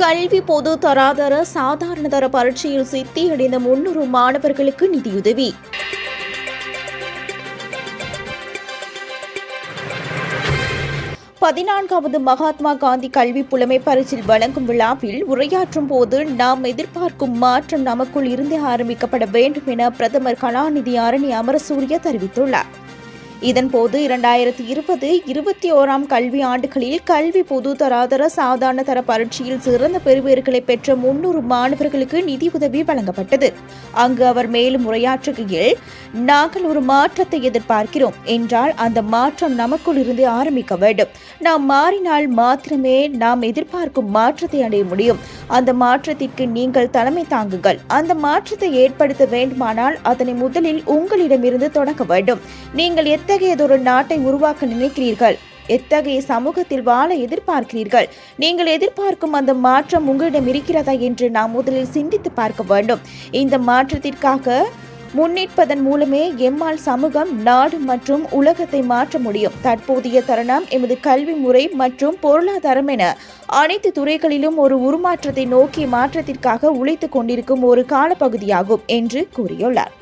கல்வி பொது தராதர சாதாரண தர பரீட்சையில் சித்தியடைந்த முன்னூறு மாணவர்களுக்கு நிதியுதவி. பதினான்காவது மகாத்மா காந்தி கல்வி புலமை பரிசில் வழங்கும் விழாவில் உரையாற்றும் போது நாம் எதிர்பார்க்கும் மாற்றம் நமக்குள் இருந்தே ஆரம்பிக்கப்பட வேண்டும் என பிரதமர் கலாநிதி அரணி அமரசூரிய தெரிவித்துள்ளார். இதன்போது இரண்டாயிரத்தி இருபது இருபத்தி ஓராம் கல்வி ஆண்டுகளில் கல்வி பொது தராதர சாதாரண தர பரீட்சையில் சிறந்த பெறுபேறுகளை பெற்ற முன்னூறு மாணவர்களுக்கு நிதி உதவி வழங்கப்பட்டது. அங்கு அவர் மேலும் உரையாற்றுகையில் நாங்கள் ஒரு மாற்றத்தை எதிர்பார்க்கிறோம். என்றால் அந்த மாற்றம் நமக்குள் இருந்து ஆரம்பிக்க வேண்டும். நாம் மாறினால் மாத்திரமே நாம் எதிர்பார்க்கும் மாற்றத்தை அடைய முடியும். அந்த மாற்றத்திற்கு நீங்கள் தலைமை தாங்குங்கள். அந்த மாற்றத்தை ஏற்படுத்த வேண்டுமானால் அதனை முதலில் உங்களிடமிருந்து தொடங்க வேண்டும். நீங்கள் எத்தனை எத்தகையதொரு நாட்டை உருவாக்க நினைக்கிறீர்கள்? எத்தகைய சமூகத்தில் வாழ எதிர்பார்க்கிறீர்கள்? நீங்கள் எதிர்பார்க்கும் அந்த மாற்றம் உங்களிடம் இருக்கிறதா என்று நாம் முதலில் சிந்தித்து பார்க்க வேண்டும். இந்த மாற்றத்திற்காக முன்னிற்பதன் மூலமே எம்மால் சமூகம் நாடு மற்றும் உலகத்தை மாற்ற முடியும். தற்போதைய தருணம் எமது கல்வி முறை மற்றும் பொருளாதாரம் என அனைத்து துறைகளிலும் ஒரு உருமாற்றத்தை நோக்கிய மாற்றத்திற்காக உழைத்துக் கொண்டிருக்கும் ஒரு காலப்பகுதியாகும் என்று கூறியுள்ளார்.